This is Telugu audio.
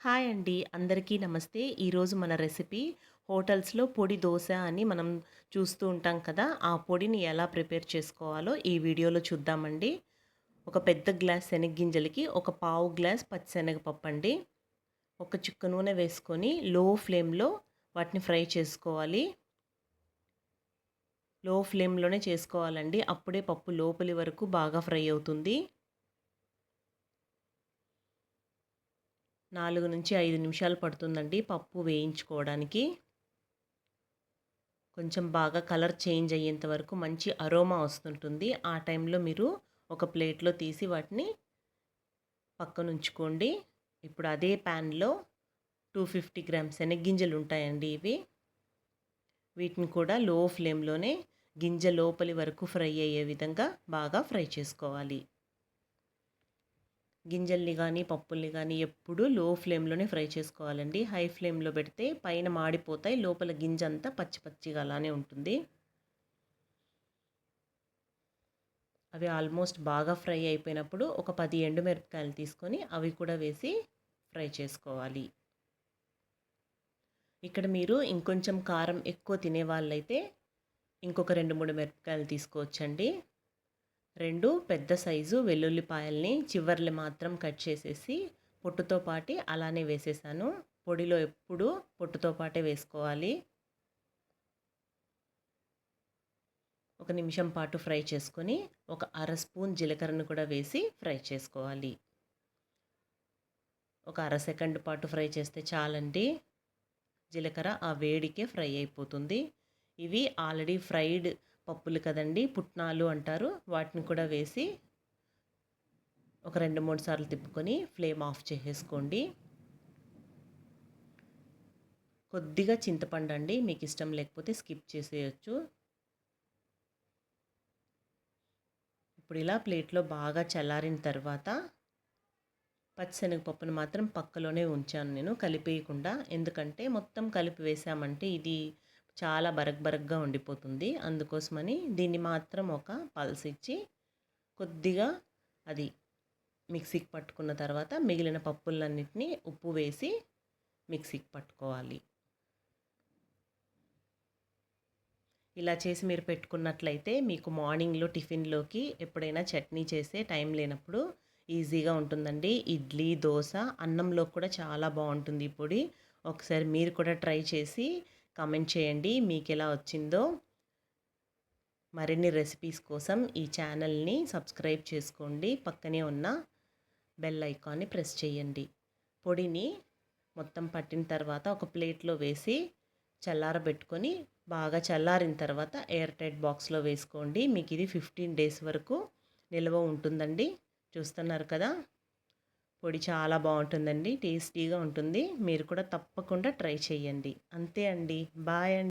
హాయ్ అండి. అందరికీ నమస్తే. ఈరోజు మన రెసిపీ హోటల్స్లో పొడి దోశ అని మనం చూస్తూ ఉంటాం కదా ఆ పొడిని ఎలా ప్రిపేర్ చేసుకోవాలో ఈ వీడియోలో చూద్దామండి. ఒక పెద్ద గ్లాస్ శనగగింజలకి ఒక పావు గ్లాస్ పచ్చిశనగపప్పు అండి. ఒక చుక్క నూనె వేసుకొని లో ఫ్లేమ్లో వాటిని ఫ్రై చేసుకోవాలి. లో ఫ్లేమ్లోనే చేసుకోవాలండి. అప్పుడే పప్పు లోపలి వరకు బాగా ఫ్రై అవుతుంది. నాలుగు నుంచి ఐదు నిమిషాలు పడుతుందండి పప్పు వేయించుకోవడానికి. కొంచెం బాగా కలర్ చేంజ్ అయ్యేంత వరకు మంచి అరోమా వస్తుంటుంది. ఆ టైంలో మీరు ఒక ప్లేట్లో తీసి వాటిని పక్కన ఉంచుకోండి ఇప్పుడు అదే ప్యాన్లో టూ ఫిఫ్టీ గ్రామ్స్ శనగ్గింజలు ఉంటాయండి ఇవి. వీటిని కూడా లో ఫ్లేమ్లోనే గింజ లోపలి వరకు ఫ్రై అయ్యే విధంగా బాగా ఫ్రై చేసుకోవాలి. గింజల్ని కానీ పప్పుల్ని కానీ ఎప్పుడూ లో ఫ్లేమ్లోనే ఫ్రై చేసుకోవాలండి. హై ఫ్లేమ్లో పెడితే పైన మాడిపోతాయి. లోపల గింజ అంతా పచ్చి పచ్చిగా అలానే ఉంటుంది. అవి ఆల్మోస్ట్ బాగా ఫ్రై అయిపోయినప్పుడు ఒక పది ఎండుమిరపకాయలు తీసుకొని అవి కూడా వేసి ఫ్రై చేసుకోవాలి. ఇక్కడ మీరు ఇంకొంచెం కారం ఎక్కువ తినే వాళ్ళైతే ఇంకొక రెండు మూడు మిరపకాయలు తీసుకోవచ్చండి. రెండు పెద్ద సైజు వెల్లుల్లిపాయల్ని చివర్లు మాత్రం కట్ చేసేసి పొట్టుతో పాటి అలానే వేసేసాను. పొడిలో ఎప్పుడు పొట్టుతో పాటే వేసుకోవాలి. ఒక నిమిషం పాటు ఫ్రై చేసుకొని ఒక అర స్పూన్ జీలకర్రను కూడా వేసి ఫ్రై చేసుకోవాలి. ఒక అర సెకండ్ పాటు ఫ్రై చేస్తే చాలండి. జీలకర్ర ఆ వేడికే ఫ్రై అయిపోతుంది. ఇవి ఆల్రెడీ ఫ్రైడ్ పప్పులు కదండి పుట్నాలు అంటారు. వాటిని కూడా వేసి ఒక రెండు మూడు సార్లు తిప్పుకొని ఫ్లేమ్ ఆఫ్ చేసేసుకోండి. కొద్దిగా చింతపండు అండి మీకు ఇష్టం లేకపోతే స్కిప్ చేసేయచ్చు. ఇప్పుడు ఇలా ప్లేట్లో బాగా చల్లారిన తర్వాత పచ్చిశనగపప్పును మాత్రం పక్కలోనే ఉంచాను నేను కలిపేయకుండా. ఎందుకంటే మొత్తం కలిపి వేసామంటే ఇది చాలా బరక్ బరక్గా ఉండిపోతుంది. అందుకోసమని దీన్ని మాత్రం ఒక పల్స్ ఇచ్చి కొద్దిగా అది మిక్సీకి పట్టుకున్న తర్వాత మిగిలిన పప్పులన్నింటినీ ఉప్పు వేసి మిక్సీకి పట్టుకోవాలి. ఇలా చేసి మీరు పెట్టుకున్నట్లయితే మీకు మార్నింగ్లో టిఫిన్లోకి ఎప్పుడైనా చట్నీ చేసే టైం లేనప్పుడు ఈజీగా ఉంటుందండి. ఇడ్లీ దోశ అన్నంలో కూడా చాలా బాగుంటుంది ఈ పొడి. ఒకసారి మీరు కూడా ట్రై చేసి కామెంట్ చేయండి. మీకు ఎలా వచ్చిందో మరిన్ని రెసిపీస్ కోసం ఈ ఛానల్ని సబ్స్క్రైబ్ చేసుకోండి. పక్కనే ఉన్న బెల్ ఐకాన్ని ప్రెస్ చేయండి. పొడిని మొత్తం పట్టిన తర్వాత ఒక ప్లేట్లో వేసి చల్లారబెట్టుకొని బాగా చల్లారిన తర్వాత ఎయిర్ టైట్ బాక్స్లో వేసుకోండి. మీకు ఇది ఫిఫ్టీన్ డేస్ వరకు నిల్వ ఉంటుందండి. చూస్తున్నారు కదా? పొడి చాలా బాగుంటుందండి టేస్టీగా ఉంటుంది. మీరు కూడా తప్పకుండా ట్రై చేయండి. అంతే అండి. బాయ్ అండి.